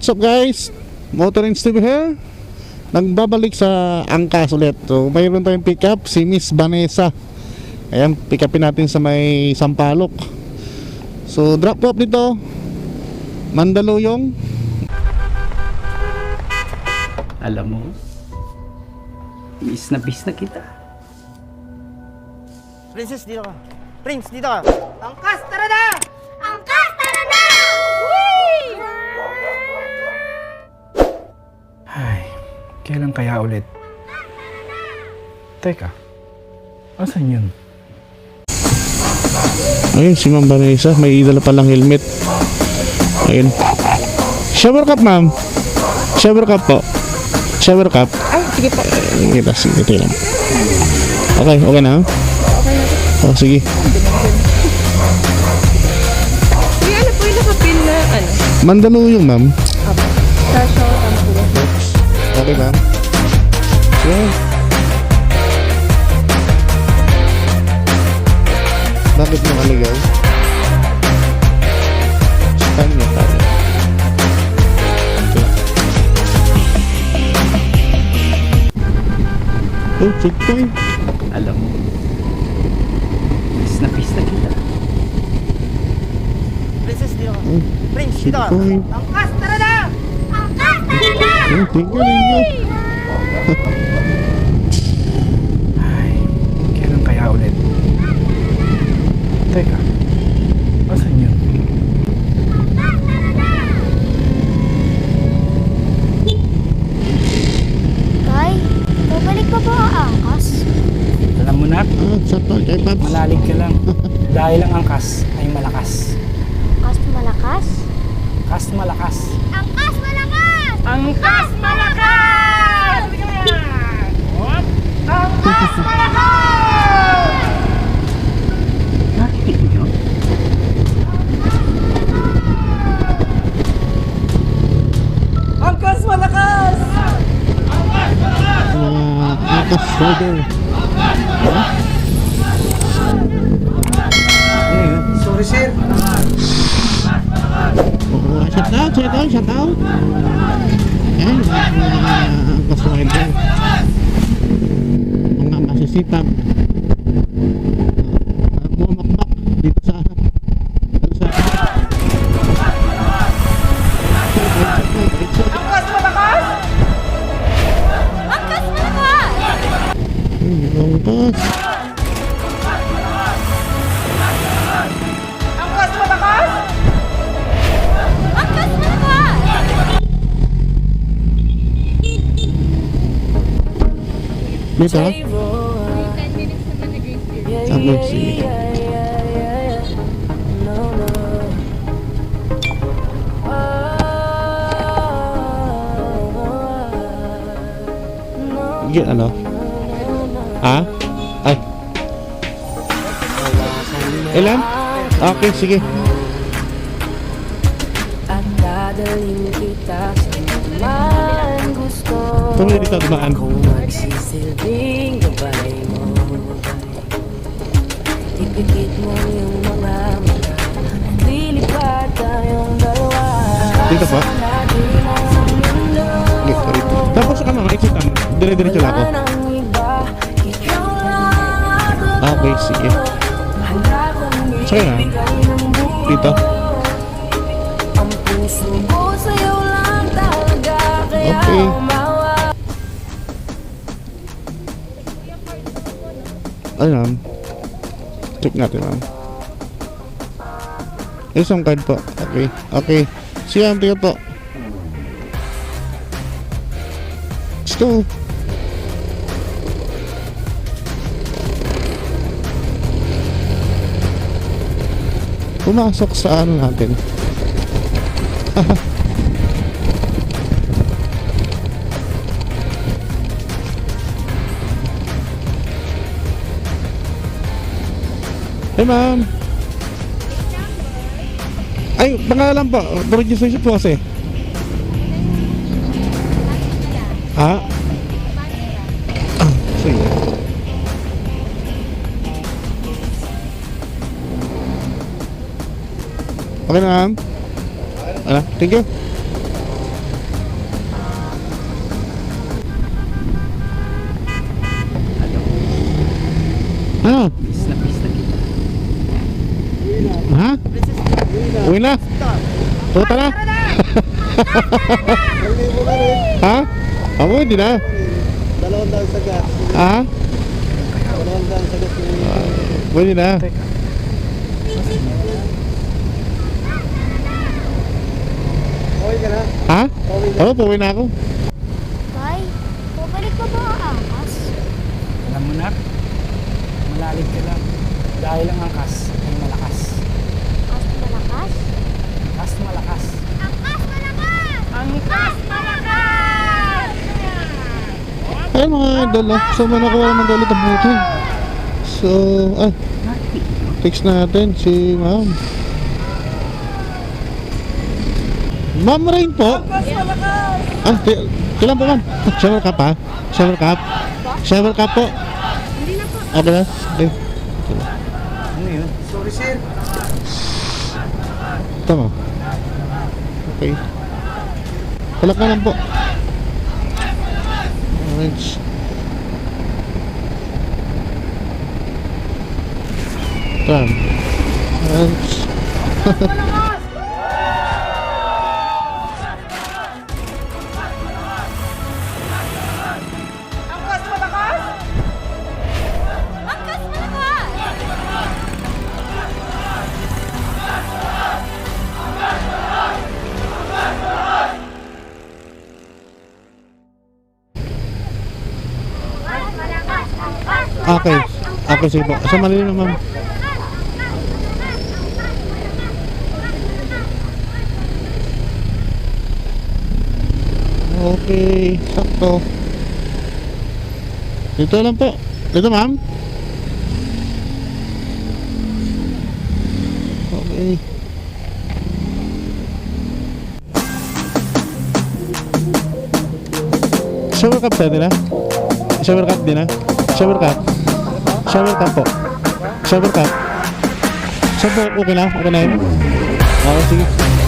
what's up guys? Motorin Steve here. Nagbabalik sa Angkas ulit. So, mayroon tayong pickup, si Miss Vanessa. Ayan, pick upin natin sa may Sampalok. So, drop off dito. Mandaluyong. Alam mo, miss na miss na kita. Princess, dito ka. Prince, dito ka. Angkas, tara na! Kailan kaya ulit? Teka, asan yun? Ayun, si Ma'am Vanessa. May dala palang helmet. Ayun. Shower cup, ma'am. Shower cup po. Shower cup. Ay, sige po. Kita, sige, ito lang. Okay, okay na? Okay na. Oh, sige. Kuya, ano po yung nakapin na, ano? Mandaluyong, ma'am. Okay, ma'am. Sure. Bakit nakaligaw? Saan niya tayo? Okay. Oh, checkpoint. Alam mo, miss na miss na kita. Princess, dito ka. Prince, dito ka. Checkpoint. Angkas, tara thank you, thank you. Ay, kailan kaya ulit? Teka, asan yun? Tay, babalik pa ba ang angkas? Alam mo na, Ah, sa pa, kay Paps. malalig ka lang. Dahil ang angkas ay malakas. Angkas malakas? Kas malakas. Angkas malakas! Angkas, malakas! Angkas, malakas! Narinig mo yun? Angkas, malakas! Mga akas shoulder. Sorry, sir. Oh, shout out, shout out, shout out. Ayan, mga rider. Mga masisipag. Bumakbak dito sa kalsada. Angkas, malakas! Angkas malakas! Angkas, Dito? Okay, sige. Sige, ano? Ha? Ay. Ilan? Okay, sige. At dadalhin kita sa man gusto Tuloy dito dumaan. Kung magsisilbing gabay mo Ipikit mo yung mga mata Lilipat tayong dalawa Dito pa? Sige, sorry. Tapos ka mga exitan. Dire-diretso lang ako. Ako Okay, sige. Sa'yo na. Dito. Okay. Ma'am? Check natin ma'am. Isang card po. Okay. Okay. Siya, tingnan po. Let's go. Pumasok sa ano natin. Hey ma'am. Ay, pangalan po. Registration po kasi. Ha? Ah, sige. Okay na ma'am? Ano? Thank you. Uwi na. Puta na. ha? Ako, hindi na. Dalawang daan sa gas. Ha? Dalawang daan sa gas. Pwede na. Okay ka na? Ha? Oo, pauwi na ako. Tay, babalik pa ba ang angkas? Alam mo na, malalig ka lang. Dahil ang angkas ay malakas. Malakas? Angkas malakas. Angkas malakas! Angkas malakas! Ayun mga idol, ah. So, man ako naman ulit ang buto. So, ah. Text natin si ma'am. Ma'am Rain po. Ah, ki- kailan po ma'am? Shower cup ha? Shower cup? Shower cup po? Hindi na po. Okay na? Okay. Ano yun? Sorry, sir. Tama. Okay. Talak na lang po. Orange. Tram. Orange. Okay. Okay, sige po. Sa mali na ma'am. Okay. Sakto. Dito lang po. Dito ma'am. Okay. Shower cup din ah. Shower cup din. Shower cup. Shower cup po. Shower. So po, okay na? Okay na yun? Okay, sige.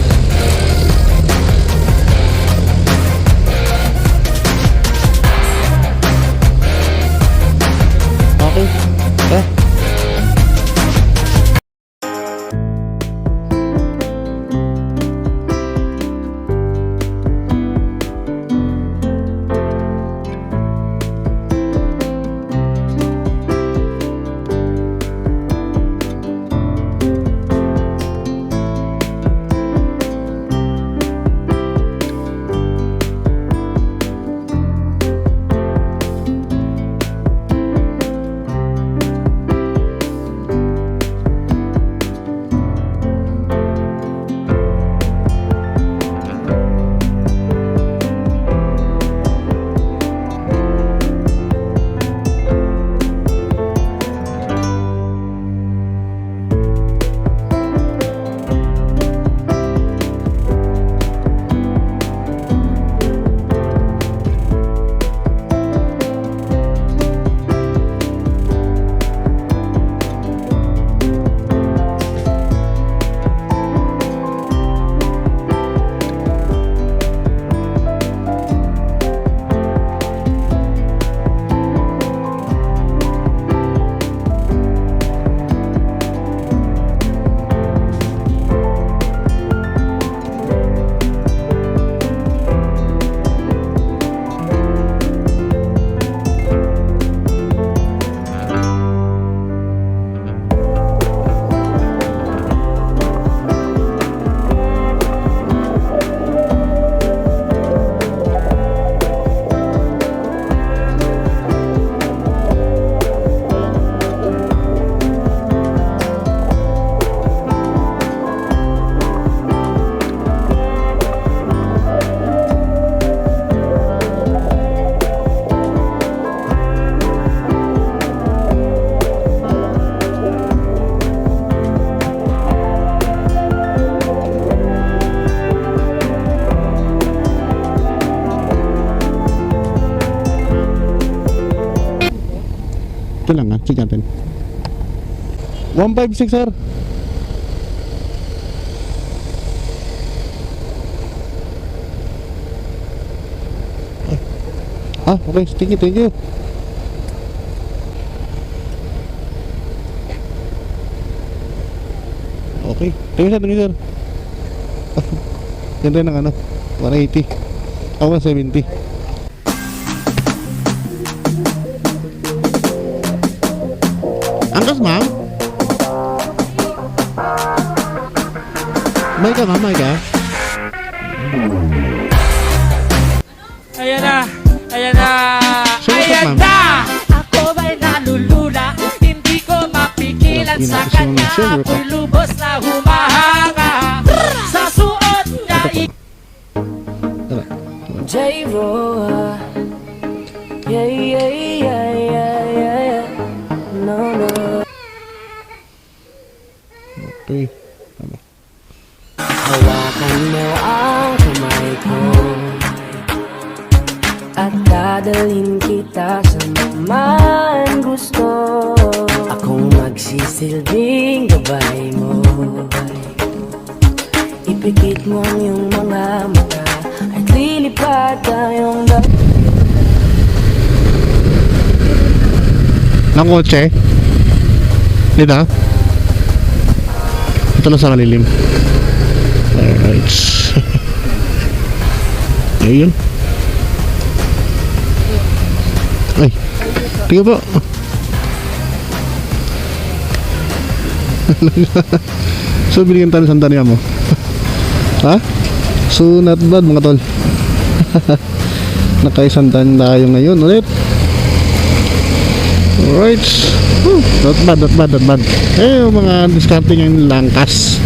Ito lang ha, check natin. 156 sir. Ah, okay. Thank you, thank you. Okay. Thank you sir, thank you sir. Yan rin ang ano, 180. O, 170. Ma'am? May ka, ma'am? May ka? Ayan na! Ayan na! Ka, Ayan ma'am? na! Ako ba'y nalulula? Hindi ko mapigilan Hindi sa natin kanya. pa. Ako'y lubos na humahanga. Sa suot niya, Tara. J-Roa Yeah, yeah, yeah, yeah, yeah, yeah No, no Okay. Hawakan mo ang kamay ko At dadalhin kita sa man gusto Akong magsisilbing gabay mo Ipikit mo ang iyong mga mata At lilipad tayong dalawa Ng kotse? Dito? Ito lang sa kalilim. Alright. Ayun. Ay. Tingnan po. so, binigyan tayo ng sandanya mo. ha? So, not bad mga tol. Nakaisandan tayo ngayon ulit. Alright. Whew, not bad, not bad, not bad. Eh, yung mga discarding yung langkas.